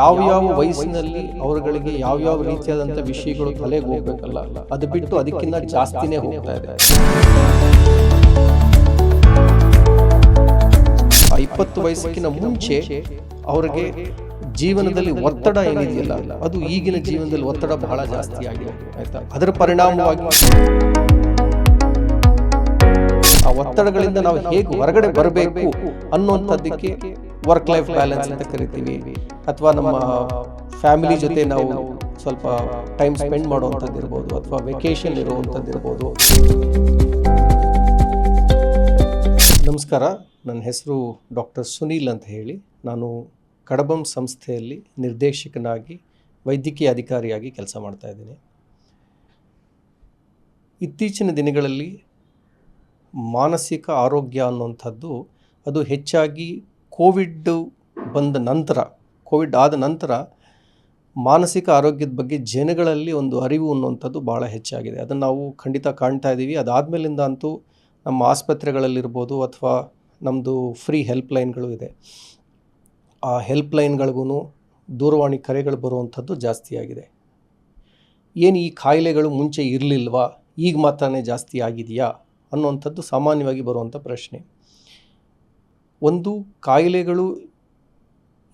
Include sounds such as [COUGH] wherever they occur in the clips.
ಯಾವ ಯಾವ ವಯಸ್ಸಿನಲ್ಲಿ ಅವರುಗಳಿಗೆ ಯಾವ ರೀತಿಯಾದಂಥ ವಿಷಯಗಳು ತಲೆಗೆ ಹೋಗ್ಬೇಕಲ್ಲ ಅದು ಬಿಟ್ಟು ಅದಕ್ಕಿಂತ ಜಾಸ್ತಿನೇ ಹೋಗ್ತಾ ಇದೆ. ಇಪ್ಪತ್ತು ವಯಸ್ಸಿನ ಮುಂಚೆ ಅವರಿಗೆ ಜೀವನದಲ್ಲಿ ಒತ್ತಡ ಏನಿದೆಯಲ್ಲ ಅದು ಈಗಿನ ಜೀವನದಲ್ಲಿ ಒತ್ತಡ ಬಹಳ ಜಾಸ್ತಿ ಆಗಿದೆ ಆಯ್ತಾ? ಅದರ ಪರಿಣಾಮವಾಗಿ ಆ ಒತ್ತಡಗಳಿಂದ ನಾವು ಹೇಗೆ ಹೊರಗಡೆ ಬರಬೇಕು ಅನ್ನುವಂಥದ್ದಕ್ಕೆ ವರ್ಕ್ ಲೈಫ್ ಬ್ಯಾಲೆನ್ಸ್ ಅಂತ ಕರಿತೀವಿ. ಅಥವಾ ನಮ್ಮ ಫ್ಯಾಮಿಲಿ ಜೊತೆ ನಾವು ಸ್ವಲ್ಪ ಟೈಮ್ ಸ್ಪೆಂಡ್ ಮಾಡುವಂಥದ್ದು ಇರ್ಬೋದು ಅಥವಾ ವೆಕೇಶನ್ ಇರುವಂಥದ್ದು ಇರ್ಬೋದು ನಮಸ್ಕಾರ. ನನ್ನ ಹೆಸರು ಡಾಕ್ಟರ್ ಸುನೀಲ್ ಅಂತ ಹೇಳಿ. ನಾನು ಕಡಬಂ ಸಂಸ್ಥೆಯಲ್ಲಿ ನಿರ್ದೇಶಕನಾಗಿ ವೈದ್ಯಕೀಯ ಅಧಿಕಾರಿಯಾಗಿ ಕೆಲಸ ಮಾಡ್ತಾ ಇದ್ದೀನಿ. ಇತ್ತೀಚಿನ ದಿನಗಳಲ್ಲಿ ಮಾನಸಿಕ ಆರೋಗ್ಯ ಅನ್ನುವಂಥದ್ದು ಅದು ಹೆಚ್ಚಾಗಿ ಕೋವಿಡ್ ಬಂದ ನಂತರ, ಕೋವಿಡ್ ಆದ ನಂತರ ಮಾನಸಿಕ ಆರೋಗ್ಯದ ಬಗ್ಗೆ ಜನಗಳಲ್ಲಿ ಒಂದು ಅರಿವು ಅನ್ನುವಂಥದ್ದು ಭಾಳ ಹೆಚ್ಚಾಗಿದೆ. ಅದನ್ನು ನಾವು ಖಂಡಿತ ಕಾಣ್ತಾ ಇದ್ದೀವಿ. ಅದಾದಮೇಲಿಂದ ಅಂತೂ ನಮ್ಮ ಆಸ್ಪತ್ರೆಗಳಲ್ಲಿರ್ಬೋದು ಅಥವಾ ನಮ್ಮದು ಫ್ರೀ ಹೆಲ್ಪ್ ಲೈನ್ಗಳು ಇದೆ. ಆ ಹೆಲ್ಪ್ ಲೈನ್ಗಳಿಗೂ ದೂರವಾಣಿ ಕರೆಗಳು ಬರುವಂಥದ್ದು ಜಾಸ್ತಿಯಾಗಿದೆ ಏನು ಈ ಕಾಯಿಲೆಗಳು ಮುಂಚೆ ಇರಲಿಲ್ವಾ? ಈಗ ಮಾತ್ರನೇ ಜಾಸ್ತಿ ಆಗಿದೆಯಾ? ಅನ್ನುವಂಥದ್ದು ಸಾಮಾನ್ಯವಾಗಿ ಬರುವಂಥ ಪ್ರಶ್ನೆ. ಒಂದು ಕಾಯಿಲೆಗಳು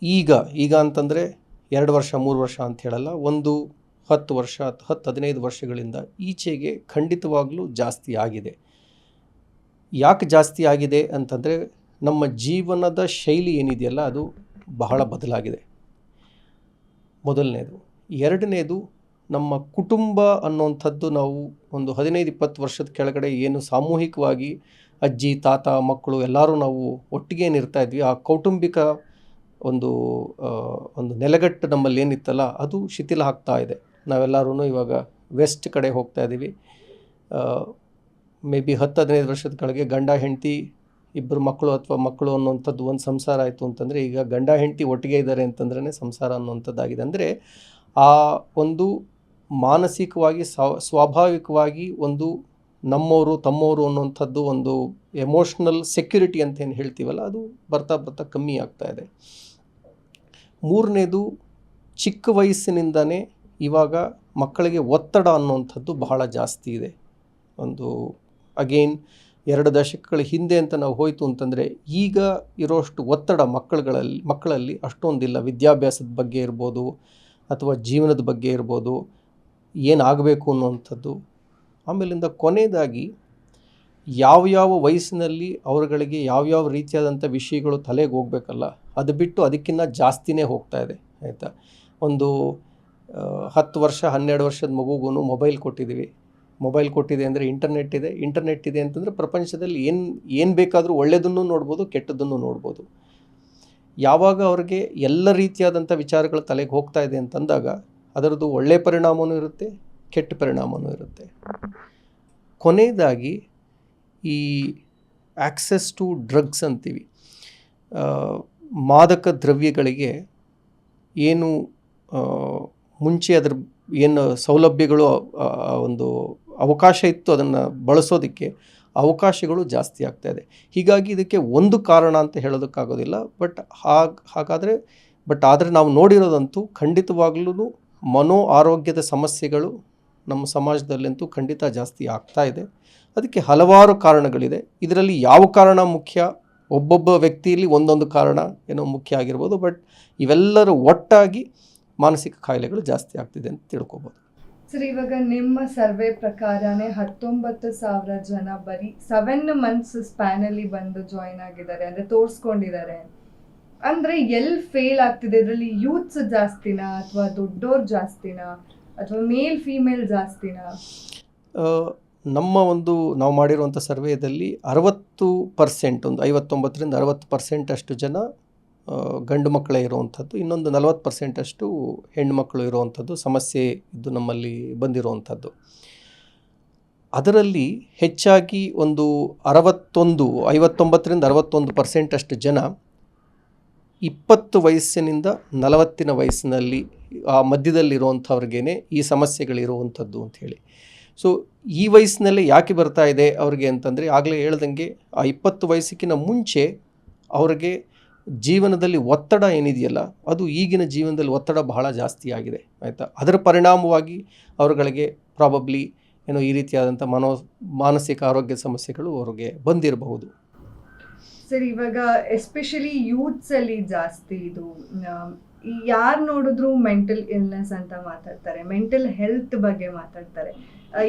ಈಗ ಈಗ ಅಂತಂದರೆ ಎರಡು ವರ್ಷ, ಮೂರು ವರ್ಷ ಅಂತ ಹೇಳಲ್ಲ, ಒಂದು ಹತ್ತು ವರ್ಷ, ಹತ್ತು ಹದಿನೈದು ವರ್ಷಗಳಿಂದ ಈಚೆಗೆ ಖಂಡಿತವಾಗಲೂ ಜಾಸ್ತಿ ಆಗಿದೆ. ಯಾಕೆ ಜಾಸ್ತಿ ಆಗಿದೆ ಅಂತಂದರೆ ನಮ್ಮ ಜೀವನದ ಶೈಲಿ ಏನಿದೆಯಲ್ಲ, ಅದು ಬಹಳ ಬದಲಾಗಿದೆ. ಮೊದಲನೇದು. ಎರಡನೇದು, ನಮ್ಮ ಕುಟುಂಬ ಅನ್ನೋವಂಥದ್ದು ನಾವು ಒಂದು ಹದಿನೈದು, ಇಪ್ಪತ್ತು ವರ್ಷದ ಕೆಳಗಡೆ ಏನು ಸಾಮೂಹಿಕವಾಗಿ ಅಜ್ಜಿ, ತಾತ, ಮಕ್ಕಳು ಎಲ್ಲರೂ ನಾವು ಒಟ್ಟಿಗೆ ಇದ್ವಿ. ಆ ಕೌಟುಂಬಿಕ ಒಂದು ಒಂದು ನೆಲೆಗಟ್ಟು ನಮ್ಮಲ್ಲಿ ಏನಿತ್ತಲ್ಲ, ಅದು ಶಿಥಿಲ ಆಗ್ತಾ ಇದೆ. ನಾವೆಲ್ಲರೂ ಇವಾಗ ವೆಸ್ಟ್ ಕಡೆ ಹೋಗ್ತಾ ಇದ್ದೀವಿ. ಮೇ ಬಿ ಹತ್ತು, ಹದಿನೈದು ವರ್ಷದ ಕೆಳಗೆ ಗಂಡ, ಹೆಂಡತಿ ಇಬ್ಬರು ಮಕ್ಕಳು ಅಥವಾ ಮಕ್ಕಳು ಅನ್ನೋಂಥದ್ದು ಒಂದು ಸಂಸಾರ ಆಯಿತು ಅಂತಂದರೆ, ಈಗ ಗಂಡ, ಹೆಂಡತಿ ಒಟ್ಟಿಗೆ ಇದ್ದಾರೆ ಅಂತಂದ್ರೇ ಸಂಸಾರ ಅನ್ನುವಂಥದ್ದಾಗಿದೆ. ಅಂದರೆ ಆ ಒಂದು ಮಾನಸಿಕವಾಗಿ ಸ್ವಾಭಾವಿಕವಾಗಿ ಒಂದು ನಮ್ಮವರು ತಮ್ಮವರು ಅನ್ನುವಂಥದ್ದು ಒಂದು ಎಮೋಷ್ನಲ್ ಸೆಕ್ಯುರಿಟಿ ಅಂತ ಏನು ಹೇಳ್ತೀವಲ್ಲ, ಅದು ಬರ್ತಾ ಬರ್ತಾ ಕಮ್ಮಿ ಆಗ್ತಾ ಇದೆ. ಮೂರನೇದು, ಚಿಕ್ಕ ವಯಸ್ಸಿನಿಂದನೇ ಇವಾಗ ಮಕ್ಕಳಿಗೆ ಒತ್ತಡ ಅನ್ನುವಂಥದ್ದು ಬಹಳ ಜಾಸ್ತಿ ಇದೆ. ಒಂದು ಅಗೇನ್ ಎರಡು ದಶಕಗಳ ಹಿಂದೆ ಅಂತ ನಾವು ಹೋಯಿತು ಅಂತಂದರೆ, ಈಗ ಇರೋಷ್ಟು ಒತ್ತಡ ಮಕ್ಕಳುಗಳಲ್ಲಿ, ಮಕ್ಕಳಲ್ಲಿ ಅಷ್ಟೊಂದಿಲ್ಲ. ವಿದ್ಯಾಭ್ಯಾಸದ ಬಗ್ಗೆ ಇರ್ಬೋದು, ಅಥವಾ ಜೀವನದ ಬಗ್ಗೆ ಇರ್ಬೋದು ಏನಾಗಬೇಕು ಅನ್ನುವಂಥದ್ದು ಆಮೇಲಿಂದ ಕೊನೆಯದಾಗಿ ಯಾವ್ಯಾವ ವಯಸ್ಸಿನಲ್ಲಿ ಅವರುಗಳಿಗೆ ಯಾವ್ಯಾವ ರೀತಿಯಾದಂಥ ವಿಷಯಗಳು ತಲೆಗೆ ಹೋಗಬೇಕಲ್ಲ, ಅದು ಬಿಟ್ಟು ಅದಕ್ಕಿಂತ ಜಾಸ್ತಿನೇ ಹೋಗ್ತಾ ಇದೆ, ಆಯಿತಾ? ಒಂದು ಹತ್ತು ವರ್ಷ, ಹನ್ನೆರಡು ವರ್ಷದ ಮಗುಗೂ ಮೊಬೈಲ್ ಕೊಟ್ಟಿದ್ದೀವಿ. ಮೊಬೈಲ್ ಕೊಟ್ಟಿದೆ ಅಂದರೆ ಇಂಟರ್ನೆಟ್ ಇದೆ. ಇಂಟರ್ನೆಟ್ ಇದೆ ಅಂತಂದರೆ ಪ್ರಪಂಚದಲ್ಲಿ ಏನು ಏನು ಬೇಕಾದರೂ ಒಳ್ಳೆಯದನ್ನು ನೋಡ್ಬೋದು ಕೆಟ್ಟದನ್ನು ನೋಡ್ಬೋದು. ಯಾವಾಗ ಅವ್ರಿಗೆ ಎಲ್ಲ ರೀತಿಯಾದಂಥ ವಿಚಾರಗಳು ತಲೆಗೆ ಹೋಗ್ತಾ ಇದೆ ಅಂತಂದಾಗ ಅದರದ್ದು ಒಳ್ಳೆಯ ಪರಿಣಾಮವೂ ಇರುತ್ತೆ ಕೆಟ್ಟ ಪರಿಣಾಮವೂ ಇರುತ್ತೆ. ಕೊನೆಯದಾಗಿ ಈ ಆಕ್ಸೆಸ್ ಟು ಡ್ರಗ್ಸ್ ಅಂತೀವಿ. ಮಾದಕ ದ್ರವ್ಯಗಳಿಗೆ ಏನು ಮುಂಚೆ ಅದರ ಏನು ಸೌಲಭ್ಯಗಳು ಒಂದು ಅವಕಾಶ ಇತ್ತು ಅದನ್ನು ಬಳಸೋದಕ್ಕೆ ಅವಕಾಶಗಳು ಜಾಸ್ತಿ ಆಗ್ತಾ ಇದೆ. ಹೀಗಾಗಿ ಇದಕ್ಕೆ ಒಂದು ಕಾರಣ ಅಂತ ಹೇಳೋದಕ್ಕಾಗೋದಿಲ್ಲ. ಬಟ್ ಹಾಗೆ, ಹಾಗಾದರೆ, ಬಟ್ ಆದರೆ ನಾವು ನೋಡಿರೋದಂತೂ ಖಂಡಿತವಾಗ್ಲೂ ಮನೋ ಆರೋಗ್ಯದ ಸಮಸ್ಯೆಗಳು ನಮ್ಮ ಸಮಾಜದಲ್ಲಂತೂ ಖಂಡಿತ ಜಾಸ್ತಿ ಆಗ್ತಾ ಇದೆ. ಅದಕ್ಕೆ ಹಲವಾರು ಕಾರಣಗಳಿದೆ. ಇದರಲ್ಲಿ ಯಾವ ಕಾರಣ ಮುಖ್ಯ? ಒಬ್ಬೊಬ್ಬ ವ್ಯಕ್ತಿಯಲ್ಲಿ ಒಂದೊಂದು ಕಾರಣ ಏನೋ ಮುಖ್ಯ ಆಗಿರ್ಬೋದು. ಬಟ್ ಇವೆಲ್ಲರೂ ಒಟ್ಟಾಗಿ ಮಾನಸಿಕ ಕಾಯಿಲೆಗಳು ಜಾಸ್ತಿ ಆಗ್ತಿದೆ ಅಂತ ತಿಳ್ಕೊಬೋದು. ಸರ್, ಇವಾಗ ನಿಮ್ಮ ಸರ್ವೆ ಪ್ರಕಾರನೇ ಹತ್ತೊಂಬತ್ತು ಸಾವಿರ ಜನ ಬರೀ ಸೆವೆನ್ ಮಂತ್ಸ್ ಸ್ಪ್ಯಾನಲ್ಲಿ ಬಂದು ಜಾಯಿನ್ ಆಗಿದ್ದಾರೆ. ಅಂದರೆ ತೋರಿಸ್ಕೊಂಡಿದ್ದಾರೆ. ಅಂದರೆ ಎಲ್ಲಿ ಫೇಲ್ ಆಗ್ತಿದೆ? ಇದರಲ್ಲಿ ಯೂತ್ಸ್ ಜಾಸ್ತಿನಾ? ಅಥವಾ ದೊಡ್ಡೋರು ಜಾಸ್ತಿನಾ? ಅಥವಾ ಮೇಲ್ ಫೀಮೇಲ್ ಜಾಸ್ತಿನಾ? ನಮ್ಮ ಒಂದು ನಾವು ಮಾಡಿರುವಂಥ ಸರ್ವೇದಲ್ಲಿ ಅರವತ್ತು ಪರ್ಸೆಂಟ್ ಒಂದು ಐವತ್ತೊಂಬತ್ತರಿಂದ ಅರವತ್ತು ಪರ್ಸೆಂಟ್ ಅಷ್ಟು ಜನ ಗಂಡು ಮಕ್ಕಳೇ ಇರುವಂಥದ್ದು. ಇನ್ನೊಂದು ನಲವತ್ತು ಪರ್ಸೆಂಟ್ ಅಷ್ಟು ಹೆಣ್ಣುಮಕ್ಕಳು ಇರುವಂಥದ್ದು, ಸಮಸ್ಯೆ ಇದ್ದು ನಮ್ಮಲ್ಲಿ ಬಂದಿರುವಂಥದ್ದು. ಅದರಲ್ಲಿ ಹೆಚ್ಚಾಗಿ ಒಂದು ಅರವತ್ತೊಂದು, ಐವತ್ತೊಂಬತ್ತರಿಂದ ಅರವತ್ತೊಂದು ಪರ್ಸೆಂಟ್ ಅಷ್ಟು ಜನ ಇಪ್ಪತ್ತು ವಯಸ್ಸಿನಿಂದ ನಲವತ್ತಿನ ವಯಸ್ಸಿನಲ್ಲಿ, ಆ ಮಧ್ಯದಲ್ಲಿರುವಂಥವ್ರಿಗೇನೆ ಈ ಸಮಸ್ಯೆಗಳಿರುವಂಥದ್ದು ಅಂತ ಹೇಳಿ. ಸೊ ಈ ವಯಸ್ಸಿನಲ್ಲೇ ಯಾಕೆ ಬರ್ತಾ ಇದೆ ಅವ್ರಿಗೆ ಅಂತಂದರೆ, ಆಗಲೇ ಹೇಳ್ದಂಗೆ ಆ ಇಪ್ಪತ್ತು ವಯಸ್ಸಿಗಿನ ಮುಂಚೆ ಅವ್ರಿಗೆ ಜೀವನದಲ್ಲಿ ಒತ್ತಡ ಏನಿದೆಯಲ್ಲ, ಅದು ಈಗಿನ ಜೀವನದಲ್ಲಿ ಒತ್ತಡ ಬಹಳ ಜಾಸ್ತಿ ಆಗಿದೆ, ಆಯಿತಾ? ಅದರ ಪರಿಣಾಮವಾಗಿ ಅವರುಗಳಿಗೆ ಪ್ರಾಬಬ್ಲಿ ಏನೋ ಈ ರೀತಿಯಾದಂಥ ಮನೋ, ಮಾನಸಿಕ ಆರೋಗ್ಯ ಸಮಸ್ಯೆಗಳು ಅವ್ರಿಗೆ ಬಂದಿರಬಹುದು. ಸರ್, ಇವಾಗ ಎಸ್ಪೆಷಲಿ ಯೂತ್ಸ್ ಅಲ್ಲಿ ಜಾಸ್ತಿ ಇದು ಯಾರು ನೋಡಿದ್ರು ಮೆಂಟಲ್ ಇಲ್ನೆಸ್ ಅಂತ ಮಾತಾಡ್ತಾರೆ ಮೆಂಟಲ್ ಹೆಲ್ತ್ ಬಗ್ಗೆ ಮಾತಾಡ್ತಾರೆ.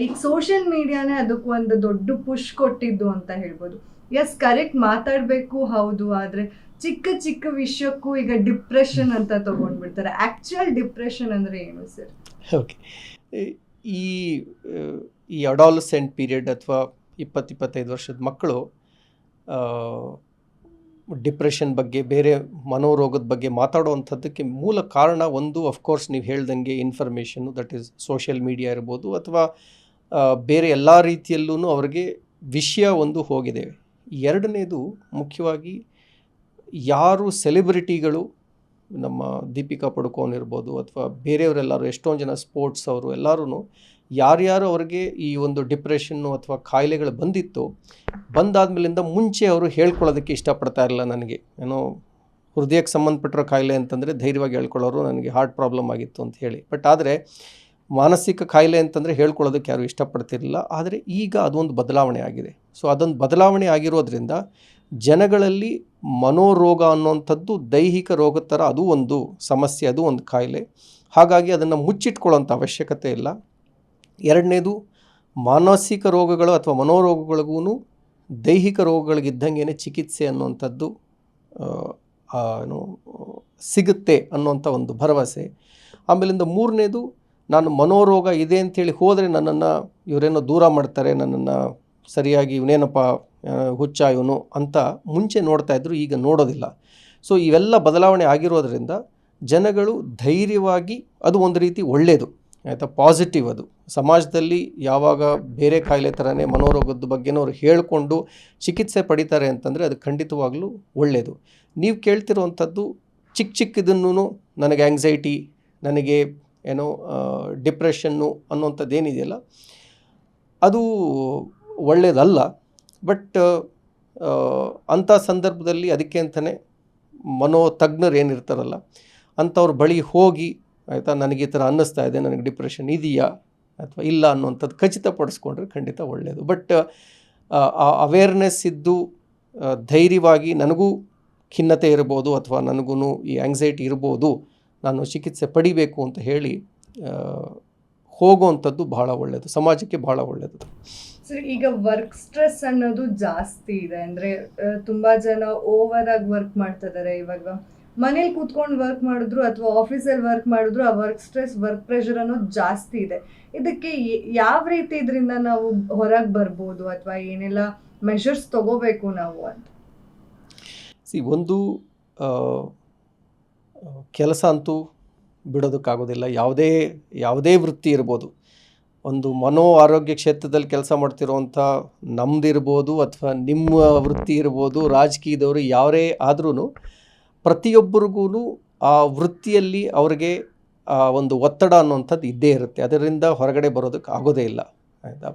ಈಗ ಸೋಷಿಯಲ್ ಮೀಡಿಯಾನೇ ಅದಕ್ಕೆ ಒಂದು ದೊಡ್ಡ ಪುಷ್ ಕೊಟ್ಟಿದ್ದು ಅಂತ ಹೇಳ್ಬೋದು. ಎಸ್ ಕರೆಕ್ಟ್ ಮಾತಾಡಬೇಕು, ಹೌದು, ಆದರೆ ಚಿಕ್ಕ ಚಿಕ್ಕ ವಿಷಯಕ್ಕೂ ಈಗ ಡಿಪ್ರೆಷನ್ ಅಂತ ತಗೊಂಡ್ಬಿಡ್ತಾರೆ. ಆ್ಯಕ್ಚುಯಲ್ ಡಿಪ್ರೆಷನ್ ಅಂದರೆ ಏನು ಸರ್? ಓಕೆ ಈ ಈ ಅಡಾಲಸೆಂಟ್ ಪೀರಿಯಡ್ ಅಥವಾ ಇಪ್ಪತ್ತು ಇಪ್ಪತ್ತೈದು ವರ್ಷದ ಮಕ್ಕಳು ಡಿಪ್ರೆಷನ್ ಬಗ್ಗೆ, ಬೇರೆ ಮನೋರೋಗದ ಬಗ್ಗೆ ಮಾತಾಡುವಂಥದ್ದಕ್ಕೆ ಮೂಲ ಕಾರಣ ಒಂದು ಅಫ್ಕೋರ್ಸ್ ನೀವು ಹೇಳ್ದಂಗೆ ಇನ್ಫಾರ್ಮೇಷನ್ನು ದಟ್ ಈಸ್ ಸೋಷಿಯಲ್ ಮೀಡಿಯಾ ಇರ್ಬೋದು ಅಥವಾ ಬೇರೆ ಎಲ್ಲ ರೀತಿಯಲ್ಲೂ ಅವರಿಗೆ ವಿಷಯ ಒಂದು ಹೋಗಿದೆ. ಎರಡನೇದು ಮುಖ್ಯವಾಗಿ ಯಾರು ಸೆಲೆಬ್ರಿಟಿಗಳು ನಮ್ಮ ದೀಪಿಕಾ ಪಡುಕೋನ್ ಇರ್ಬೋದು ಅಥವಾ ಬೇರೆಯವರೆಲ್ಲರೂ, ಎಷ್ಟೊಂದು ಜನ ಸ್ಪೋರ್ಟ್ಸ್ ಅವರು ಎಲ್ಲರೂ ಯಾರ್ಯಾರು ಅವರಿಗೆ ಈ ಒಂದು ಡಿಪ್ರೆಷನ್ನು ಅಥವಾ ಕಾಯಿಲೆಗಳು ಬಂದಿತ್ತು, ಬಂದಾದ್ಮೇಲಿಂದ ಮುಂಚೆ ಅವರು ಹೇಳ್ಕೊಳ್ಳೋದಕ್ಕೆ ಇಷ್ಟಪಡ್ತಾ ಇರಲಿಲ್ಲ ನನಗೆ. ಏನೋ ಹೃದಯಕ್ಕೆ ಸಂಬಂಧಪಟ್ಟಿರೋ ಕಾಯಿಲೆ ಅಂತಂದರೆ ಧೈರ್ಯವಾಗಿ ಹೇಳ್ಕೊಳ್ಳೋರು ನನಗೆ ಹಾರ್ಟ್ ಪ್ರಾಬ್ಲಮ್ ಆಗಿತ್ತು ಅಂತ ಹೇಳಿ. ಬಟ್ ಆದರೆ ಮಾನಸಿಕ ಕಾಯಿಲೆ ಅಂತಂದರೆ ಹೇಳ್ಕೊಳ್ಳೋದಕ್ಕೆ ಯಾರು ಇಷ್ಟಪಡ್ತಿರಲಿಲ್ಲ. ಆದರೆ ಈಗ ಅದೊಂದು ಬದಲಾವಣೆ ಆಗಿದೆ. ಸೊ ಅದೊಂದು ಬದಲಾವಣೆ ಆಗಿರೋದ್ರಿಂದ ಜನಗಳಲ್ಲಿ ಮನೋರೋಗ ಅನ್ನುವಂಥದ್ದು, ದೈಹಿಕ ರೋಗದ ಥರ ಅದು ಒಂದು ಸಮಸ್ಯೆ, ಅದು ಒಂದು ಕಾಯಿಲೆ. ಹಾಗಾಗಿ ಅದನ್ನು ಮುಚ್ಚಿಟ್ಕೊಳ್ಳೋಂಥ ಅವಶ್ಯಕತೆ ಇಲ್ಲ. ಎರಡನೇದು ಮಾನಸಿಕ ರೋಗಗಳು ಅಥವಾ ಮನೋರೋಗಗಳಿಗೂ ದೈಹಿಕ ರೋಗಗಳಿಗಿದ್ದಂಗೆ ಚಿಕಿತ್ಸೆ ಅನ್ನುವಂಥದ್ದು ಏನು, ಸಿಗುತ್ತೆ ಅನ್ನೋಂಥ ಒಂದು ಭರವಸೆ. ಆಮೇಲಿಂದ ಮೂರನೇದು ನಾನು ಮನೋರೋಗ ಇದೆ ಅಂಥೇಳಿ ಹೋದರೆ ನನ್ನನ್ನು ಇವರೇನೋ ದೂರ ಮಾಡ್ತಾರೆ, ನನ್ನನ್ನು ಸರಿಯಾಗಿ ಇವನೇನಪ್ಪ ಹುಚ್ಚ ಇವನು ಅಂತ ಮುಂಚೆ ನೋಡ್ತಾ ಇದ್ರು, ಈಗ ನೋಡೋದಿಲ್ಲ. ಸೊ, ಇವೆಲ್ಲ ಬದಲಾವಣೆ ಆಗಿರೋದರಿಂದ ಜನಗಳು ಧೈರ್ಯವಾಗಿ ಅದು ಒಂದು ರೀತಿ ಒಳ್ಳೆಯದು ಆಯಿತಾ? ಪಾಸಿಟಿವ್ ಅದು. ಸಮಾಜದಲ್ಲಿ ಯಾವಾಗ ಬೇರೆ ಕಾಯಿಲೆ ಥರನೇ ಮನೋರೋಗದ ಬಗ್ಗೆನೂ ಅವ್ರು ಹೇಳಿಕೊಂಡು ಚಿಕಿತ್ಸೆ ಪಡಿತಾರೆ ಅಂತಂದರೆ ಅದು ಖಂಡಿತವಾಗಲೂ ಒಳ್ಳೆಯದು ನೀವು ಕೇಳ್ತಿರುವಂಥದ್ದು ಚಿಕ್ಕ ಚಿಕ್ಕದನ್ನು ನನಗೆ ಆ್ಯಂಗ್ಸೈಟಿ ನನಗೆ ಏನೋ ಡಿಪ್ರೆಷನ್ನು ಅನ್ನೋಂಥದ್ದು ಏನಿದೆಯಲ್ಲ ಅದು ಒಳ್ಳೆಯದಲ್ಲ ಬಟ್ ಅಂಥ ಸಂದರ್ಭದಲ್ಲಿ ಅದಕ್ಕೆ ಅಂತಲೇ ಮನೋ ತಜ್ಞರು ಏನಿರ್ತಾರಲ್ಲ, ಅಂಥವ್ರ ಬಳಿ ಹೋಗಿ ಆಯಿತಾ? ನನಗೆ ಈ ಥರ ಅನ್ನಿಸ್ತಾ ಇದೆ, ನನಗೆ ಡಿಪ್ರೆಷನ್ ಇದೆಯಾ ಅಥವಾ ಇಲ್ಲ ಅನ್ನುವಂಥದ್ದು ಖಚಿತಪಡಿಸ್ಕೊಂಡ್ರೆ ಖಂಡಿತ ಒಳ್ಳೆಯದು ಬಟ್ ಆ ಅವೇರ್ನೆಸ್ ಇದ್ದು ಧೈರ್ಯವಾಗಿ ನನಗೂ ಖಿನ್ನತೆ ಇರ್ಬೋದು ಅಥವಾ ನನಗೂ ಈ ಆ್ಯಂಗ್ಸೈಟಿ ಇರ್ಬೋದು, ನಾನು ಚಿಕಿತ್ಸೆ ಪಡಿಬೇಕು ಅಂತ ಹೇಳಿ ಹೋಗುವಂಥದ್ದು ಬಹಳ ಒಳ್ಳೆಯದು ಸಮಾಜಕ್ಕೆ ಬಹಳ ಒಳ್ಳೆಯದು ಸರ್ ಈಗ ವರ್ಕ್ ಸ್ಟ್ರೆಸ್ ಅನ್ನೋದು ಜಾಸ್ತಿ ಇದೆ ಅಂದರೆ ತುಂಬ ತುಂಬಾ ಜನ ಓವರ್ ಆಗಿ ವರ್ಕ್ ಮಾಡ್ತಾ ಇದ್ದಾರೆ ಇವಾಗ. ಮನೇಲಿ ಕೂತ್ಕೊಂಡು ವರ್ಕ್ ಮಾಡಿದ್ರು ಅಥವಾ ಆಫೀಸಲ್ಲಿ ವರ್ಕ್ ಮಾಡಿದ್ರು ಆ ವರ್ಕ್ ಸ್ಟ್ರೆಸ್ ವರ್ಕ್ ಪ್ರೆಷರ್ ಅನ್ನೋದು ಜಾಸ್ತಿ ಇದೆ. ಇದಕ್ಕೆ ಯಾವ ರೀತಿ ಇದರಿಂದ ನಾವು ಹೊರಗೆ ಬರ್ಬೋದು ಅಥವಾ ಏನೆಲ್ಲ ಮೆಷರ್ಸ್ ತಗೋಬೇಕು ನಾವು ಅಂತ? ಸಿ, ಒಂದು ಕೆಲಸ ಅಂತೂ ಬಿಡೋದಕ್ಕಾಗೋದಿಲ್ಲ. ಯಾವುದೇ ಯಾವುದೇ ವೃತ್ತಿ ಇರ್ಬೋದು. ಒಂದು ಮನೋ ಆರೋಗ್ಯ ಕ್ಷೇತ್ರದಲ್ಲಿ ಕೆಲಸ ಮಾಡ್ತಿರೋವಂಥ ನಮ್ಮದಿರ್ಬೋದು ಅಥವಾ ನಿಮ್ಮ ವೃತ್ತಿ ಇರ್ಬೋದು, ರಾಜಕೀಯದವರು ಯಾರೇ ಆದ್ರೂ ಪ್ರತಿಯೊಬ್ಬರಿಗೂ ಆ ವೃತ್ತಿಯಲ್ಲಿ ಅವರಿಗೆ ಒಂದು ಒತ್ತಡ ಅನ್ನುವಂಥದ್ದು ಇದ್ದೇ ಇರುತ್ತೆ. ಅದರಿಂದ ಹೊರಗಡೆ ಬರೋದಕ್ಕೆ ಆಗೋದೇ ಇಲ್ಲ. ಆಯಿತಾ?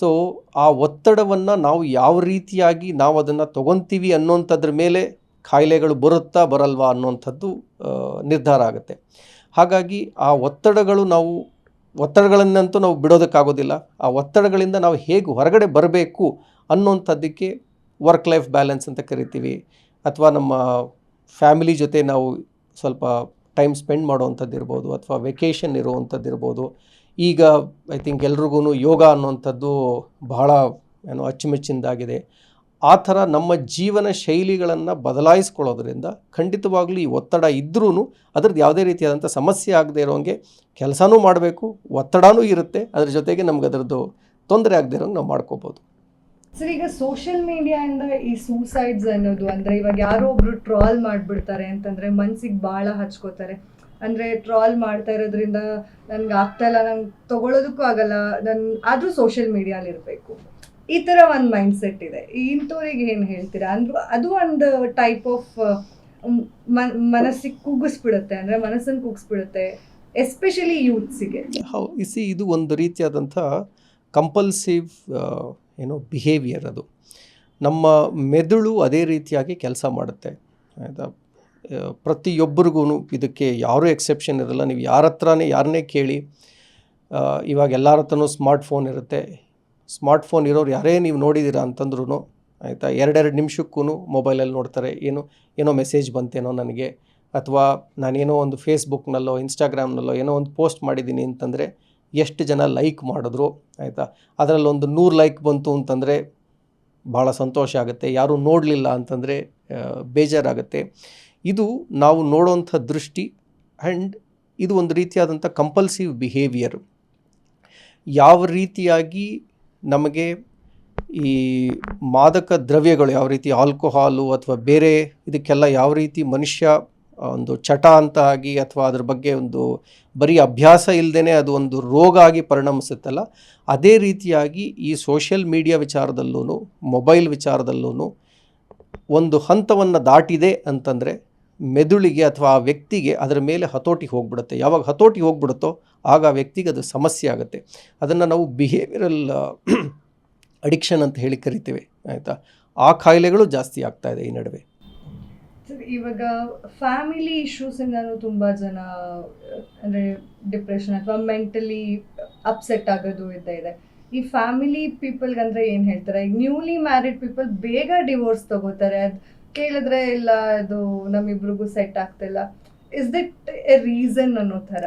ಸೊ ಆ ಒತ್ತಡವನ್ನು ನಾವು ಯಾವ ರೀತಿಯಾಗಿ ನಾವು ಅದನ್ನು ತೊಗೊತೀವಿ ಅನ್ನೋಂಥದ್ರ ಮೇಲೆ ಕಾಯಿಲೆಗಳು ಬರುತ್ತಾ ಬರಲ್ವಾ ಅನ್ನೋಂಥದ್ದು ನಿರ್ಧಾರ ಆಗುತ್ತೆ. ಹಾಗಾಗಿ ಆ ಒತ್ತಡಗಳು ನಾವು, ಒತ್ತಡಗಳನ್ನಂತೂ ನಾವು ಬಿಡೋದಕ್ಕಾಗೋದಿಲ್ಲ. ಆ ಒತ್ತಡಗಳಿಂದ ನಾವು ಹೇಗೆ ಹೊರಗಡೆ ಬರಬೇಕು ಅನ್ನೋಂಥದ್ದಕ್ಕೆ ವರ್ಕ್ ಲೈಫ್ ಬ್ಯಾಲೆನ್ಸ್ ಅಂತ ಕರಿತೀವಿ. ಅಥವಾ ನಮ್ಮ ಫ್ಯಾಮಿಲಿ ಜೊತೆ ನಾವು ಸ್ವಲ್ಪ ಟೈಮ್ ಸ್ಪೆಂಡ್ ಮಾಡುವಂಥದ್ದು ಇರ್ಬೋದು ಅಥವಾ ವೆಕೇಷನ್ ಇರುವಂಥದ್ದು ಇರ್ಬೋದು. ಈಗ ಐ ಥಿಂಕ್ ಎಲ್ರಿಗೂ ಯೋಗ ಅನ್ನುವಂಥದ್ದು ಬಹಳ ಏನೋ ಅಚ್ಚುಮೆಚ್ಚಿನದಾಗಿದೆ. ಆ ಥರ ನಮ್ಮ ಜೀವನ ಶೈಲಿಗಳನ್ನು ಬದಲಾಯಿಸ್ಕೊಳ್ಳೋದ್ರಿಂದ ಖಂಡಿತವಾಗ್ಲೂ ಈ ಒತ್ತಡ ಇದ್ರೂ ಅದ್ರದ್ದು ಯಾವುದೇ ರೀತಿಯಾದಂಥ ಸಮಸ್ಯೆ ಆಗದೆ ಇರೋಂಗೆ ಕೆಲಸನೂ ಮಾಡಬೇಕು, ಒತ್ತಡನೂ ಇರುತ್ತೆ, ಅದ್ರ ಜೊತೆಗೆ ನಮ್ಗೆ ಅದರದ್ದು ತೊಂದರೆ ಆಗದೆ ಇರೋಂಗೆ ನಾವು ಮಾಡ್ಕೋಬೋದು. ಸರ್ ಈಗ ಸೋಷಿಯಲ್ ಮೀಡಿಯಾಯಿಂದ ಈ ಸೂಸೈಡ್ಸ್ ಅನ್ನೋದು, ಅಂದ್ರೆ ಇವಾಗ ಯಾರೋ ಒಬ್ರು ಟ್ರಾಲ್ ಮಾಡ್ಬಿಡ್ತಾರೆ ಅಂತಂದ್ರೆ ಮನ್ಸಿಗೆ ಬಹಳ ಹಚ್ಕೋತಾರೆ. ಅಂದ್ರೆ ಟ್ರಾಲ್ ಮಾಡ್ತಾ ಇರೋದ್ರಿಂದ ನನ್ಗೆ ಆಗ್ತಾ ಇಲ್ಲ, ನಂಗೆ ತಗೊಳ್ಳೋದಕ್ಕೂ ಆಗಲ್ಲ, ನನ್, ಆದ್ರೂ ಸೋಷಿಯಲ್ ಮೀಡಿಯಾಲಿ ಇರಬೇಕು. ಈ ತರ ಒಂದು ಮೈಂಡ್ ಸೆಟ್ ಇದೆ ಇಂಥವ್ರಿಗೆ ಏನು ಹೇಳ್ತೀರಾ? ಅಂದ್ರೆ ಅದು ಒಂದು ಟೈಪ್ ಆಫ್ ಮನಸ್ಸಿಗೆ ಕುಗ್ಗಿಸ್ಬಿಡುತ್ತೆ ಅಂದ್ರೆ ಮನಸ್ಸನ್ನು ಕೂಗಿಸ್ಬಿಡುತ್ತೆ ಎಸ್ಪೆಷಲಿ ಯೂತ್ಸಿಗೆ ಹೌ ಇಸಿ ಇದು ಒಂದು ರೀತಿಯಾದಂಥ ಕಂಪಲ್ಸಿವ್ ಏನೋ ಬಿಹೇವಿಯರ್ ಅದು. ನಮ್ಮ ಮೆದುಳು ಅದೇ ರೀತಿಯಾಗಿ ಕೆಲಸ ಮಾಡುತ್ತೆ. ಆಯಿತಾ? ಪ್ರತಿಯೊಬ್ಬರಿಗೂ ಇದಕ್ಕೆ ಯಾರೂ ಎಕ್ಸೆಪ್ಷನ್ ಇರಲ್ಲ. ನೀವು ಯಾರ ಹತ್ರನೇ ಯಾರನ್ನೇ ಕೇಳಿ ಇವಾಗ ಎಲ್ಲರ ಹತ್ರನೂ ಸ್ಮಾರ್ಟ್ ಫೋನ್ ಇರುತ್ತೆ. ಸ್ಮಾರ್ಟ್ ಫೋನ್ ಇರೋರು ಯಾರೇ ನೀವು ನೋಡಿದ್ದೀರಾ ಅಂತಂದ್ರೂ ಆಯಿತಾ? ಎರಡೆರಡು ನಿಮಿಷಕ್ಕೂ ಮೊಬೈಲಲ್ಲಿ ನೋಡ್ತಾರೆ. ಏನು, ಏನೋ ಮೆಸೇಜ್ ಬಂತೇನೋ ನನಗೆ. ಅಥವಾ ನಾನೇನೋ ಒಂದು ಫೇಸ್ಬುಕ್ನಲ್ಲೋ ಇನ್ಸ್ಟಾಗ್ರಾಮ್ನಲ್ಲೋ ಏನೋ ಒಂದು ಪೋಸ್ಟ್ ಮಾಡಿದ್ದೀನಿ ಅಂತಂದರೆ ಎಷ್ಟು ಜನ ಲೈಕ್ ಮಾಡಿದ್ರು, ಆಯಿತಾ? ಅದರಲ್ಲೊಂದು ನೂರು ಲೈಕ್ ಬಂತು ಅಂತಂದರೆ ಭಾಳ ಸಂತೋಷ ಆಗುತ್ತೆ. ಯಾರೂ ನೋಡಲಿಲ್ಲ ಅಂತಂದರೆ ಬೇಜಾರಾಗುತ್ತೆ. ಇದು ನಾವು ನೋಡೋವಂಥ ದೃಷ್ಟಿ ಆ್ಯಂಡ್ ಇದು ಒಂದು ರೀತಿಯಾದಂಥ ಕಂಪಲ್ಸಿವ್ ಬಿಹೇವಿಯರ್ ಯಾವ ರೀತಿಯಾಗಿ ನಮಗೆ ಈ ಮಾದಕ ದ್ರವ್ಯಗಳು, ಯಾವ ರೀತಿ ಆಲ್ಕೋಹಾಲು ಅಥವಾ ಬೇರೆ ಇದಕ್ಕೆಲ್ಲ ಯಾವ ರೀತಿ ಮನುಷ್ಯ ಒಂದು ಚಟ ಅಂತ ಆಗಿ ಅಥವಾ ಅದ್ರ ಬಗ್ಗೆ ಒಂದು ಬರೀ ಅಭ್ಯಾಸ ಇಲ್ಲದೇ ಅದು ಒಂದು ರೋಗ ಆಗಿ ಪರಿಣಮಿಸುತ್ತಲ್ಲ, ಅದೇ ರೀತಿಯಾಗಿ ಈ ಸೋಷಿಯಲ್ ಮೀಡಿಯಾ ವಿಚಾರದಲ್ಲೂ ಮೊಬೈಲ್ ವಿಚಾರದಲ್ಲೂ ಒಂದು ಹಂತವನ್ನು ದಾಟಿದೆ ಅಂತಂದರೆ ಮೆದುಳಿಗೆ ಅಥವಾ ಆ ವ್ಯಕ್ತಿಗೆ ಅದರ ಮೇಲೆ ಹತೋಟಿ ಹೋಗ್ಬಿಡುತ್ತೆ. ಯಾವಾಗ ಹತೋಟಿ ಹೋಗ್ಬಿಡುತ್ತೋ ಆಗ ಆ ವ್ಯಕ್ತಿಗೆ ಅದು ಸಮಸ್ಯೆ ಆಗುತ್ತೆ. ಅದನ್ನು ನಾವು ಬಿಹೇವಿಯರಲ್ ಅಡಿಕ್ಷನ್ ಅಂತ ಹೇಳಿ ಕರಿತೇವೆ, ಆಯಿತಾ? ಆ ಕಾಯಿಲೆಗಳು ಜಾಸ್ತಿ ಆಗ್ತಾ ಇದೆ ಈ ನಡುವೆ. ಇವಾಗ ಫ್ಯಾಮಿಲಿ ಇಶ್ಯೂಸಿಂದನೂ ತುಂಬಾ ಜನ ಅಂದ್ರೆ ಡಿಪ್ರೆಷನ್ ಅಥವಾ ಮೆಂಟಲಿ ಅಪ್ಸೆಟ್ ಆಗೋದು ಇದ್ದ ಇದೆ. ಈ ಫ್ಯಾಮಿಲಿ ಪೀಪಲ್ಗೆ ಅಂದ್ರೆ ಏನ್ ಹೇಳ್ತಾರೆ ಈಗ ನ್ಯೂಲಿ ಮ್ಯಾರಿಡ್ ಪೀಪಲ್ ಬೇಗ ಡಿವೋರ್ಸ್ ತಗೋತಾರೆ. ಅದು ಕೇಳಿದ್ರೆ ಇಲ್ಲ ಅದು ನಮ್ಮಿಬ್ರಿಗೂ ಸೆಟ್ ಆಗ್ತಿಲ್ಲ ಇಸ್ ದಿಟ್ ಎ ರೀಸನ್ ಅನ್ನೋ ಥರ?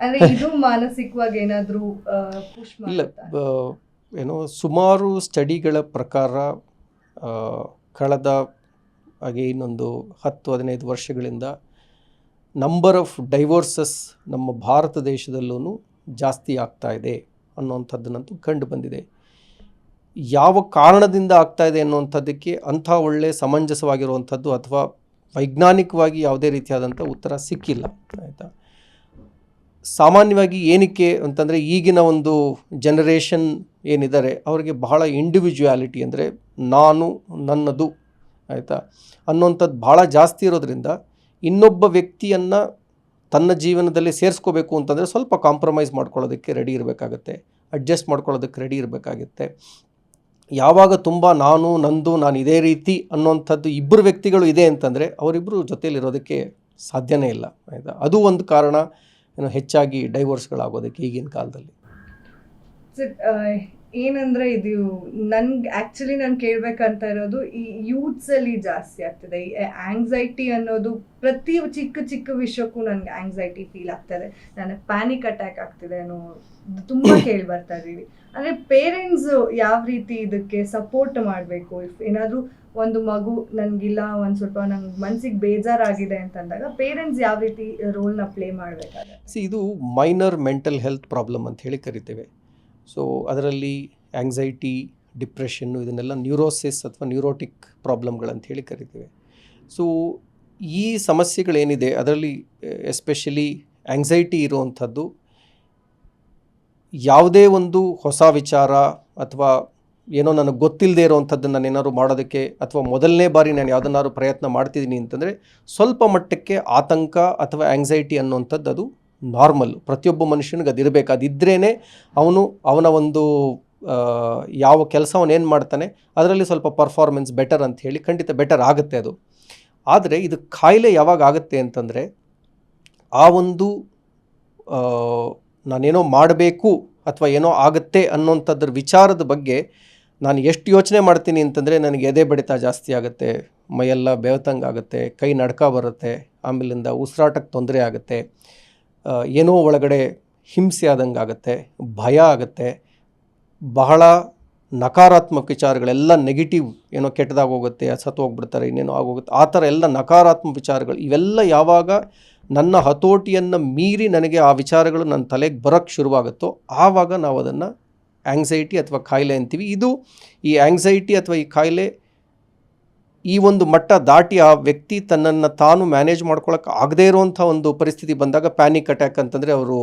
ಅಂದ್ರೆ ಇದು [LAUGHS] ಮಾನಸಿಕವಾಗಿ ಏನಾದ್ರೂ ಪುಷ್ ಇಲ್ಲ ಏನೋ ಸುಮಾರು ಸ್ಟಡಿಗಳ ಪ್ರಕಾರ ಕಳೆದ ಹಾಗೆ ಇನ್ನೊಂದು ಹತ್ತು, ಹದಿನೈದು ವರ್ಷಗಳಿಂದ ನಂಬರ್ ಆಫ್ ಡೈವೋರ್ಸಸ್ ನಮ್ಮ ಭಾರತ ದೇಶದಲ್ಲೂ ಜಾಸ್ತಿ ಆಗ್ತಾ ಇದೆ ಅನ್ನುವಂಥದ್ದನ್ನಂತೂ ಕಂಡು ಬಂದಿದೆ. ಯಾವ ಕಾರಣದಿಂದ ಆಗ್ತಾ ಇದೆ ಅನ್ನುವಂಥದ್ದಕ್ಕೆ ಅಂಥ ಒಳ್ಳೆ ಸಮಂಜಸವಾಗಿರುವಂಥದ್ದು ಅಥವಾ ವೈಜ್ಞಾನಿಕವಾಗಿ ಯಾವುದೇ ರೀತಿಯಾದಂಥ ಉತ್ತರ ಸಿಕ್ಕಿಲ್ಲ, ಆಯಿತಾ? ಸಾಮಾನ್ಯವಾಗಿ ಏನಕ್ಕೆ ಅಂತಂದರೆ ಈಗಿನ ಒಂದು ಜನರೇಷನ್ ಏನಿದ್ದಾರೆ, ಅವರಿಗೆ ಬಹಳ ಇಂಡಿವಿಜುವಾಲಿಟಿ ಅಂದರೆ ನಾನು, ನನ್ನದು, ಆಯಿತಾ? ಅನ್ನೋಂಥದ್ದು ಭಾಳ ಜಾಸ್ತಿ ಇರೋದ್ರಿಂದ ಇನ್ನೊಬ್ಬ ವ್ಯಕ್ತಿಯನ್ನು ತನ್ನ ಜೀವನದಲ್ಲಿ ಸೇರಿಸ್ಕೋಬೇಕು ಅಂತಂದರೆ ಸ್ವಲ್ಪ ಕಾಂಪ್ರಮೈಸ್ ಮಾಡ್ಕೊಳ್ಳೋದಕ್ಕೆ ರೆಡಿ ಇರಬೇಕಾಗತ್ತೆ ಅಡ್ಜಸ್ಟ್ ಮಾಡ್ಕೊಳ್ಳೋದಕ್ಕೆ ರೆಡಿ ಇರಬೇಕಾಗುತ್ತೆ. ಯಾವಾಗ ತುಂಬ ನಾನು, ನಂದು, ನಾನು ಇದೇ ರೀತಿ ಅನ್ನೋಂಥದ್ದು ಇಬ್ಬರು ವ್ಯಕ್ತಿಗಳು ಇದೆ ಅಂತಂದರೆ ಅವರಿಬ್ಬರು ಜೊತೆಯಲ್ಲಿರೋದಕ್ಕೆ ಸಾಧ್ಯನೇ ಇಲ್ಲ, ಆಯಿತಾ? ಅದು ಒಂದು ಕಾರಣ. ಏನು ಹೆಚ್ಚಾಗಿ ಡೈವೋರ್ಸ್ಗಳಾಗೋದಕ್ಕೆ ಈಗಿನ ಕಾಲದಲ್ಲಿ. ಏನಂದ್ರೆ ಇದು ನನ್ಗೆ ಆಕ್ಚುಲಿ ನಾನು ಕೇಳ್ಬೇಕಂತ ಇರೋದು ಈ ಯೂತ್ಸ್ ಅಲ್ಲಿ ಜಾಸ್ತಿ ಆಗ್ತಿದೆ. ಈ ಆಂಗ್ಸೈಟಿ ಅನ್ನೋದು ಪ್ರತಿ ಚಿಕ್ಕ ಚಿಕ್ಕ ವಿಷಯಕ್ಕೂ ನನ್ಗೆ ಆಂಗ್ಸೈಟಿ ಫೀಲ್ ಆಗ್ತದೆ. ನನಗೆ ಪ್ಯಾನಿಕ್ ಅಟ್ಯಾಕ್ ಆಗ್ತಿದೆ ಅನ್ನೋ ತುಂಬಾ [COUGHS] ಕೇಳಿ ಬರ್ತಾ ಇದೀವಿ ಅಂದ್ರೆ ಪೇರೆಂಟ್ಸ್ ಯಾವ ರೀತಿ ಇದಕ್ಕೆ ಸಪೋರ್ಟ್ ಮಾಡಬೇಕು? ಇಫ್ ಏನಾದ್ರೂ ಒಂದು ಮಗು ನನಗಿಲ್ಲ, ಒಂದು ಸ್ವಲ್ಪ ನಂಗೆ ಮನ್ಸಿಗೆ ಬೇಜಾರಾಗಿದೆ ಅಂತಂದಾಗ ಪೇರೆಂಟ್ಸ್ ಯಾವ ರೀತಿ ರೋಲ್ನ ಪ್ಲೇ ಮಾಡ್ಬೇಕಾಗುತ್ತೆ? ಸಿ ಇದು ಮೈನರ್ ಮೆಂಟಲ್ ಹೆಲ್ತ್ ಪ್ರಾಬ್ಲಮ್ ಅಂತ ಹೇಳಿ ಕರಿತೇವೆ. ಸೊ ಅದರಲ್ಲಿ ಆಂಗ್ಸೈಟಿ ಡಿಪ್ರೆಷನ್ನು ಇದನ್ನೆಲ್ಲ ನ್ಯೂರೋಸಿಸ್ ಅಥವಾ ನ್ಯೂರೋಟಿಕ್ ಪ್ರಾಬ್ಲಮ್ಗಳಂತ ಹೇಳಿ ಕರಿತೇವೆ. ಸೊ ಈ ಸಮಸ್ಯೆಗಳೇನಿದೆ, ಅದರಲ್ಲಿ ಎಸ್ಪೆಷಲಿ ಆ್ಯಂಗ್ಸೈಟಿ ಇರುವಂಥದ್ದು, ಯಾವುದೇ ಒಂದು ಹೊಸ ವಿಚಾರ ಅಥವಾ ಏನೋ ನನಗೆ ಗೊತ್ತಿಲ್ಲದೆ ಇರೋವಂಥದ್ದನ್ನು ನಾನು ಏನಾದರೂ ಮಾಡೋದಕ್ಕೆ ಅಥವಾ ಮೊದಲನೇ ಬಾರಿ ನಾನು ಯಾವುದನ್ನಾದ್ರು ಪ್ರಯತ್ನ ಮಾಡ್ತಿದ್ದೀನಿ ಅಂತಂದರೆ ಸ್ವಲ್ಪ ಮಟ್ಟಕ್ಕೆ ಆತಂಕ ಅಥವಾ ಆ್ಯಂಗ್ಸೈಟಿ ಅನ್ನುವಂಥದ್ದು ಅದು ನಾರ್ಮಲ್ ಪ್ರತಿಯೊಬ್ಬ ಮನುಷ್ಯನಿಗೆ ಅದಿರಬೇಕು ಅದಿದ್ರೇ ಅವನು ಅವನ ಒಂದು ಯಾವ ಕೆಲಸ ಏನು ಮಾಡ್ತಾನೆ ಅದರಲ್ಲಿ ಸ್ವಲ್ಪ ಪರ್ಫಾರ್ಮೆನ್ಸ್ ಬೆಟರ್ ಅಂತ ಹೇಳಿ ಖಂಡಿತ ಬೆಟರ್ ಆಗುತ್ತೆ ಅದು. ಆದರೆ ಇದು ಕಾಯಿಲೆ ಯಾವಾಗ ಆಗುತ್ತೆ ಅಂತಂದರೆ ಆ ಒಂದು ನಾನೇನೋ ಮಾಡಬೇಕು ಅಥವಾ ಏನೋ ಆಗುತ್ತೆ ಅನ್ನೋಂಥದ್ರ ವಿಚಾರದ ಬಗ್ಗೆ ನಾನು ಎಷ್ಟು ಯೋಚನೆ ಮಾಡ್ತೀನಿ ಅಂತಂದರೆ ನನಗೆ ಎದೆ ಬಡಿತ ಜಾಸ್ತಿ ಆಗುತ್ತೆ, ಮೈಯೆಲ್ಲ ಬೆವತಂಗೆ ಆಗುತ್ತೆ, ಕೈ ನಡ್ಕ ಬರುತ್ತೆ, ಆಮೇಲಿಂದ ಉಸಿರಾಟಕ್ಕೆ ತೊಂದರೆ ಆಗುತ್ತೆ ಏನೋ ಒಳಗಡೆ ಹಿಂಸೆ ಆದಂಗೆ ಆಗುತ್ತೆ, ಭಯ ಆಗುತ್ತೆ, ಬಹಳ ನಕಾರಾತ್ಮಕ ವಿಚಾರಗಳೆಲ್ಲ ನೆಗೆಟಿವ್ ಏನೋ ಕೆಟ್ಟದಾಗ ಹೋಗುತ್ತೆ, ಸತ್ತು ಹೋಗ್ಬಿಡ್ತಾರೆ, ಇನ್ನೇನೋ ಆಗೋಗುತ್ತೆ ಆ ಥರ ಎಲ್ಲ ನಕಾರಾತ್ಮಕ ವಿಚಾರಗಳು, ಇವೆಲ್ಲ ಯಾವಾಗ ನನ್ನ ಹತೋಟಿಯನ್ನು ಮೀರಿ ನನಗೆ ಆ ವಿಚಾರಗಳು ನನ್ನ ತಲೆಗೆ ಬರೋಕ್ಕೆ ಶುರುವಾಗುತ್ತೋ, ಆವಾಗ ನಾವು ಅದನ್ನು ಆ್ಯಂಗ್ಸೈಟಿ ಅಥವಾ ಕಾಯಿಲೆ ಅಂತೀವಿ. ಇದು ಈ ಆ್ಯಂಗ್ಸೈಟಿ ಅಥವಾ ಈ ಕಾಯಿಲೆ ಈ ಒಂದು ಮಟ್ಟ ದಾಟಿ ಆ ವ್ಯಕ್ತಿ ತನ್ನನ್ನು ತಾನು ಮ್ಯಾನೇಜ್ ಮಾಡ್ಕೊಳಕ್ಕೆ ಆಗದೇ ಇರುವಂಥ ಒಂದು ಪರಿಸ್ಥಿತಿ ಬಂದಾಗ ಪ್ಯಾನಿಕ್ ಅಟ್ಯಾಕ್ ಅಂತಂದರೆ ಅವರು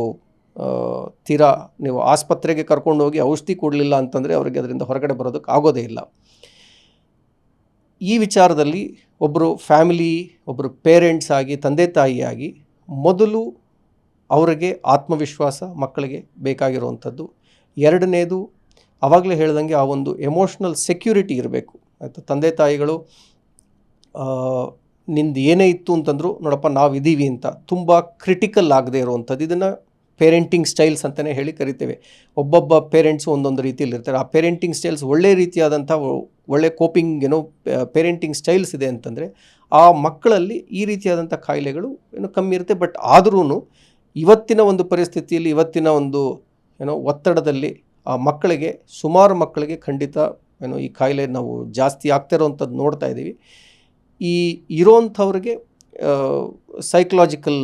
ತೀರಾ ನೀವು ಆಸ್ಪತ್ರೆಗೆ ಕರ್ಕೊಂಡು ಹೋಗಿ ಔಷಧಿ ಕೊಡಲಿಲ್ಲ ಅಂತಂದರೆ ಅವರಿಗೆ ಅದರಿಂದ ಹೊರಗಡೆ ಬರೋದಕ್ಕೆ ಆಗೋದೇ ಇಲ್ಲ. ಈ ವಿಚಾರದಲ್ಲಿ ಒಬ್ಬರು ಫ್ಯಾಮಿಲಿ ಒಬ್ಬರು ಪೇರೆಂಟ್ಸ್ ಆಗಿ, ತಂದೆ ತಾಯಿಯಾಗಿ ಮೊದಲು ಅವರಿಗೆ ಆತ್ಮವಿಶ್ವಾಸ ಮಕ್ಕಳಿಗೆ ಬೇಕಾಗಿರುವಂಥದ್ದು. ಎರಡನೇದು ಆವಾಗಲೇ ಹೇಳ್ದಂಗೆ ಆ ಒಂದು ಎಮೋಷ್ನಲ್ ಸೆಕ್ಯೂರಿಟಿ ಇರಬೇಕು. ಆಯಿತು? ತಂದೆ ತಾಯಿಗಳು ನಿಂದು ಏನೇ ಇತ್ತು ಅಂತಂದ್ರು, ನೋಡಪ್ಪ, ನಾವು ಇದ್ದೀವಿ ಅಂತ ತುಂಬ ಕ್ರಿಟಿಕಲ್ ಆಗದೆ ಇರುವಂಥದ್ದು. ಇದನ್ನು ಪೇರೆಂಟಿಂಗ್ ಸ್ಟೈಲ್ಸ್ ಅಂತಲೇ ಹೇಳಿ ಕರಿತೇವೆ. ಒಬ್ಬೊಬ್ಬ ಪೇರೆಂಟ್ಸು ಒಂದೊಂದು ರೀತಿಯಲ್ಲಿ ಇರ್ತಾರೆ. ಆ ಪೇರೆಂಟಿಂಗ್ ಸ್ಟೈಲ್ಸ್ ಒಳ್ಳೆ ರೀತಿಯಾದಂಥ ಒಳ್ಳೆ ಕೋಪಿಂಗ್ ಏನೋ ಪೇರೆಂಟಿಂಗ್ ಸ್ಟೈಲ್ಸ್ ಇದೆ ಅಂತಂದರೆ, ಆ ಮಕ್ಕಳಲ್ಲಿ ಈ ರೀತಿಯಾದಂಥ ಕಾಯಿಲೆಗಳು ಏನು ಕಮ್ಮಿ ಇರುತ್ತೆ. ಬಟ್ ಆದ್ರೂ ಇವತ್ತಿನ ಒಂದು ಪರಿಸ್ಥಿತಿಯಲ್ಲಿ, ಇವತ್ತಿನ ಒಂದು ಏನೋ ಒತ್ತಡದಲ್ಲಿ ಆ ಮಕ್ಕಳಿಗೆ, ಸುಮಾರು ಮಕ್ಕಳಿಗೆ ಖಂಡಿತ ಏನೋ ಈ ಕಾಯಿಲೆ ನಾವು ಜಾಸ್ತಿ ಆಗ್ತಿರೋವಂಥದ್ದು ನೋಡ್ತಾ ಇದ್ದೀವಿ. ಈ ಇರೋಂಥವ್ರಿಗೆ ಸೈಕಲಾಜಿಕಲ್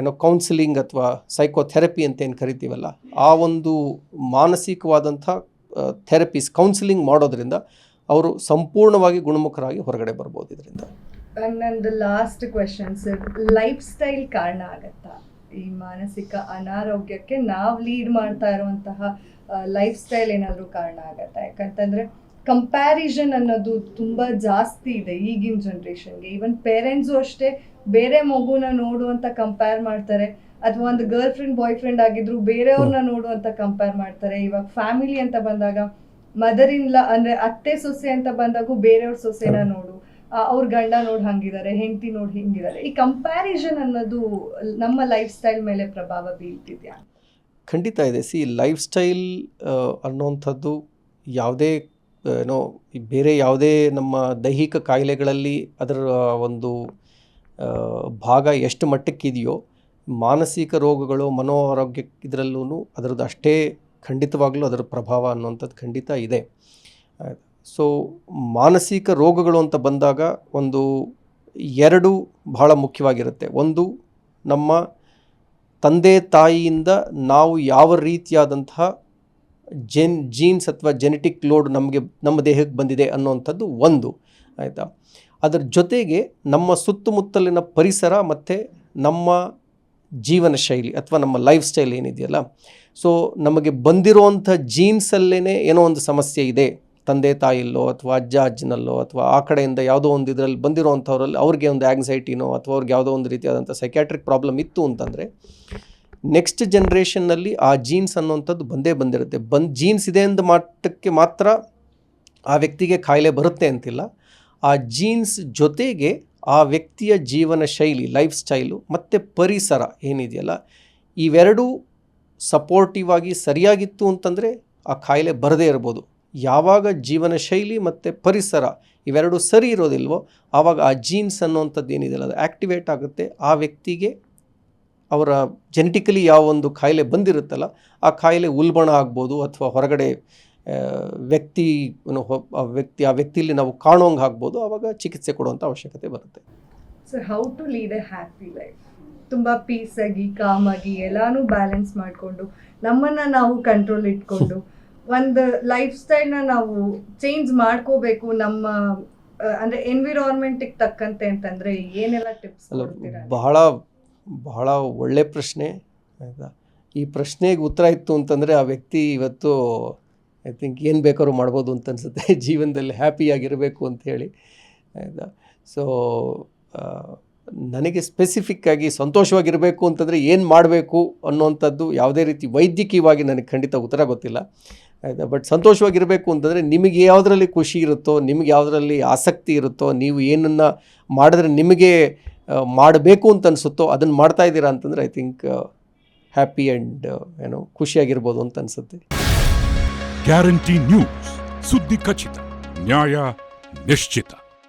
ಏನೋ ಕೌನ್ಸಿಲಿಂಗ್ ಅಥವಾ ಸೈಕೋಥೆರಪಿ ಅಂತ ಏನು ಕರಿತೀವಲ್ಲ, ಆ ಒಂದು ಮಾನಸಿಕವಾದಂಥ ಥೆರಪೀಸ್ ಕೌನ್ಸಿಲಿಂಗ್ ಮಾಡೋದ್ರಿಂದ ಅವರು ಸಂಪೂರ್ಣವಾಗಿ ಗುಣಮುಖರಾಗಿ ಹೊರಗಡೆ ಬರ್ಬೋದು ಇದರಿಂದ. ನಂದು last question sir lifestyle ಕಾರಣ ಆಗತ್ತಾ? ಈ ಮಾನಸಿಕ ಅನಾರೋಗ್ಯಕ್ಕೆ ನಾವು ಲೀಡ್ ಮಾಡ್ತಾ ಇರುವಂತಹ ಲೈಫ್ ಸ್ಟೈಲ್ ಏನಾದರೂ ಕಾರಣ ಆಗತ್ತೆ. ಯಾಕಂತಂದ್ರೆ ಕಂಪ್ಯಾರಿಸನ್ ಅನ್ನೋದು ತುಂಬಾ ಜಾಸ್ತಿ ಇದೆ ಈಗಿನ ಜನ್ರೇಷನ್ಗೆ ಈವನ್ ಪೇರೆಂಟ್ಸು ಅಷ್ಟೇ ಬೇರೆ ಮಗುನ ನೋಡುವಂತ ಕಂಪೇರ್ ಮಾಡ್ತಾರೆ. ಅಥವಾ ಒಂದು ಗರ್ಲ್ ಫ್ರೆಂಡ್ ಬಾಯ್ ಫ್ರೆಂಡ್ ಆಗಿದ್ರು ಬೇರೆಯವ್ರನ್ನ ನೋಡುವಂತ ಕಂಪೇರ್ ಮಾಡ್ತಾರೆ. ಇವಾಗ ಫ್ಯಾಮಿಲಿ ಅಂತ ಬಂದಾಗ ಮದರ್ ಇನ್ ಲಾ ಅಂದ್ರೆ ಅತ್ತೆ ಸೊಸೆ ಅಂತ ಬಂದಾಗೂ ಬೇರೆಯವ್ರ ಸೊಸೆನ ನೋಡು. ಅವ್ರ ಗಂಡ ನೋಡ್ ಹಂಗಿದ್ದಾರೆ ಹೆಂಡತಿ ನೋಡ್ ಹಿಂಗಿದ್ದಾರೆ ಈ ಕಂಪ್ಯಾರಿಸನ್ ಅನ್ನೋದು ನಮ್ಮ ಲೈಫ್ ಸ್ಟೈಲ್ ಮೇಲೆ ಪ್ರಭಾವ ಬೀಳ್ತಿದ್ಯಾ ಖಂಡಿತ ಇದೆ. ಸಿ ಲೈಫ್ ಸ್ಟೈಲ್ ಅನ್ನೋವಂಥದ್ದು ಯಾವುದೇ ಏನೋ, ಬೇರೆ ಯಾವುದೇ ನಮ್ಮ ದೈಹಿಕ ಕಾಯಿಲೆಗಳಲ್ಲಿ ಅದರ ಒಂದು ಭಾಗ ಎಷ್ಟು ಮಟ್ಟಕ್ಕಿದೆಯೋ, ಮಾನಸಿಕ ರೋಗಗಳು ಮನೋ ಆರೋಗ್ಯ ಇದರಲ್ಲೂ ಅದರದ್ದು ಅಷ್ಟೇ ಖಂಡಿತವಾಗ್ಲೂ ಅದರ ಪ್ರಭಾವ ಅನ್ನುವಂಥದ್ದು ಖಂಡಿತ ಇದೆ. ಸೊ ಮಾನಸಿಕ ರೋಗಗಳು ಅಂತ ಬಂದಾಗ ಒಂದು ಎರಡು ಬಹಳ ಮುಖ್ಯವಾಗಿರುತ್ತೆ. ಒಂದು, ನಮ್ಮ ತಂದೆ ತಾಯಿಯಿಂದ ನಾವು ಯಾವ ರೀತಿಯಾದಂತಹ ಜೆನ್, ಜೀನ್ಸ್ ಅಥವಾ ಜೆನೆಟಿಕ್ ಲೋಡ್ ನಮಗೆ, ನಮ್ಮ ದೇಹಕ್ಕೆ ಬಂದಿದೆ ಅನ್ನೋವಂಥದ್ದು ಒಂದು, ಆಯಿತಾ? ಅದರ ಜೊತೆಗೆ ನಮ್ಮ ಸುತ್ತಮುತ್ತಲಿನ ಪರಿಸರ ಮತ್ತು ನಮ್ಮ ಜೀವನ ಶೈಲಿ ಅಥವಾ ನಮ್ಮ ಲೈಫ್ ಸ್ಟೈಲ್ ಏನಿದೆಯಲ್ಲ ಸೊ ನಮಗೆ ಬಂದಿರುವಂಥ ಜೀನ್ಸಲ್ಲೇ ಏನೋ ಒಂದು ಸಮಸ್ಯೆ ಇದೆ. ತಂದೆ ತಾಯಿಲ್ಲೋ ಅಥವಾ ಅಜ್ಜ ಅಜ್ಜನಲ್ಲೋ ಅಥವಾ ಆ ಕಡೆಯಿಂದ ಯಾವುದೋ ಒಂದು ಇದರಲ್ಲಿ ಬಂದಿರೋವಂಥವ್ರಲ್ಲಿ ಅವ್ರಿಗೆ ಒಂದು ಆ್ಯಂಗ್ಸೈಟಿನೋ ಅಥವಾ ಅವ್ರಿಗೆ ಯಾವುದೋ ಒಂದು ರೀತಿಯಾದಂಥ ಸೈಕ್ಯಾಟ್ರಿಕ್ ಪ್ರಾಬ್ಲಮ್ ಇತ್ತು ಅಂತಂದರೆ ನೆಕ್ಸ್ಟ್ ಜನ್ರೇಷನ್ನಲ್ಲಿ ಆ ಜೀನ್ಸ್ ಅನ್ನೋವಂಥದ್ದು ಬಂದೇ ಬಂದಿರುತ್ತೆ. ಬಂದು ಜೀನ್ಸ್ ಇದೆ ಅಂದ ಮಟ್ಟಕ್ಕೆ ಮಾತ್ರ ಆ ವ್ಯಕ್ತಿಗೆ ಕಾಯಿಲೆ ಬರುತ್ತೆ ಅಂತಿಲ್ಲ. ಆ ಜೀನ್ಸ್ ಜೊತೆಗೆ ಆ ವ್ಯಕ್ತಿಯ ಜೀವನ ಶೈಲಿ ಲೈಫ್ ಸ್ಟೈಲು ಮತ್ತು ಪರಿಸರ ಏನಿದೆಯಲ್ಲ, ಇವೆರಡೂ ಸಪೋರ್ಟಿವ್ ಆಗಿ ಸರಿಯಾಗಿತ್ತು ಅಂತಂದರೆ ಆ ಕಾಯಿಲೆ ಬರದೇ ಇರ್ಬೋದು. ಯಾವಾಗ ಜೀವನ ಶೈಲಿ ಮತ್ತು ಪರಿಸರ ಇವೆರಡು ಸರಿ ಇರೋದಿಲ್ವೋ, ಆವಾಗ ಆ ಜೀನ್ಸ್ ಅನ್ನುವಂಥದ್ದು ಏನಿದೆಯಲ್ಲ, ಅದು ಆ್ಯಕ್ಟಿವೇಟ್ ಆಗುತ್ತೆ. ಆ ವ್ಯಕ್ತಿಗೆ ಅವರ ಜೆನೆಟಿಕಲಿ ಯಾವ ಒಂದು ಕಾಯಿಲೆ ಬಂದಿರುತ್ತಲ್ಲ, ಆ ಕಾಯಿಲೆ ಉಲ್ಬಣ ಆಗ್ಬೋದು ಅಥವಾ ಹೊರಗಡೆ ವ್ಯಕ್ತಿ ಆ ವ್ಯಕ್ತಿ, ಆ ವ್ಯಕ್ತಿಯಲ್ಲಿ ನಾವು ಕಾಣೋಂಗೆ ಆಗ್ಬೋದು, ಆವಾಗ ಚಿಕಿತ್ಸೆ ಕೊಡುವಂಥ ಅವಶ್ಯಕತೆ ಬರುತ್ತೆ. Sir how to lead a happy life ತುಂಬ ಪೀಸಾಗಿ ಕಾಮಾಗಿ ಎಲ್ಲಾನು ಬ್ಯಾಲೆನ್ಸ್ ಮಾಡಿಕೊಂಡು, ನಮ್ಮನ್ನು ನಾವು ಕಂಟ್ರೋಲ್ ಇಟ್ಕೊಂಡು ಒಂದು ಲೈಫ್ ಸ್ಟೈಲ್ನ ನಾವು ಚೇಂಜ್ ಮಾಡ್ಕೋಬೇಕು ನಮ್ಮ ಅಂದರೆ ಎನ್ವಿರಾನ್ಮೆಂಟಿಗೆ ತಕ್ಕಂತೆ ಅಂತಂದ್ರೆ ಏನೆಲ್ಲ ಟಿಪ್ಸ್ ಬಹಳ ಬಹಳ ಒಳ್ಳೆ ಪ್ರಶ್ನೆ ಆಯಿತಾ? ಈ ಪ್ರಶ್ನೆಗೆ ಉತ್ತರ ಇತ್ತು ಅಂತಂದರೆ ಆ ವ್ಯಕ್ತಿ ಇವತ್ತು ಐ ಥಿಂಕ್ ಏನು ಬೇಕಾದ್ರೂ ಮಾಡ್ಬೋದು ಅಂತ ಅನಿಸುತ್ತೆ. [LAUGHS] ಜೀವನದಲ್ಲಿ ಹ್ಯಾಪಿಯಾಗಿರಬೇಕು ಅಂತ ಹೇಳಿ ಆಯಿತಾ? ಸೊ ನನಗೆ ಸ್ಪೆಸಿಫಿಕ್ಕಾಗಿ ಸಂತೋಷವಾಗಿರಬೇಕು ಅಂತಂದರೆ ಏನು ಮಾಡಬೇಕು ಅನ್ನೋವಂಥದ್ದು ಯಾವುದೇ ರೀತಿ ವೈದ್ಯಕೀಯವಾಗಿ ನನಗೆ ಖಂಡಿತ ಉತ್ತರ ಗೊತ್ತಿಲ್ಲ. ಆಯಿತಾ? ಬಟ್ ಸಂತೋಷವಾಗಿರಬೇಕು ಅಂತಂದರೆ ನಿಮಗೆ ಯಾವುದರಲ್ಲಿ ಖುಷಿ ಇರುತ್ತೋ, ನಿಮಗೆ ಯಾವುದರಲ್ಲಿ ಆಸಕ್ತಿ ಇರುತ್ತೋ, ನೀವು ಏನನ್ನು ಮಾಡಿದ್ರೆ ನಿಮಗೆ ಮಾಡಬೇಕು ಅಂತ ಅನಿಸುತ್ತೋ, ಅದನ್ನು ಮಾಡ್ತಾ ಇದ್ದೀರಾ ಅಂತಂದರೆ ಐ ಥಿಂಕ್ ಹ್ಯಾಪಿ ಆ್ಯಂಡ್ ಏನೋ ಖುಷಿಯಾಗಿರ್ಬೋದು ಅಂತ ಅನಿಸುತ್ತೆ. ಗ್ಯಾರಂಟಿ ನ್ಯೂಸ್ ಸುದ್ದಿ ಖಚಿತ, ನ್ಯಾಯ ನಿಶ್ಚಿತ.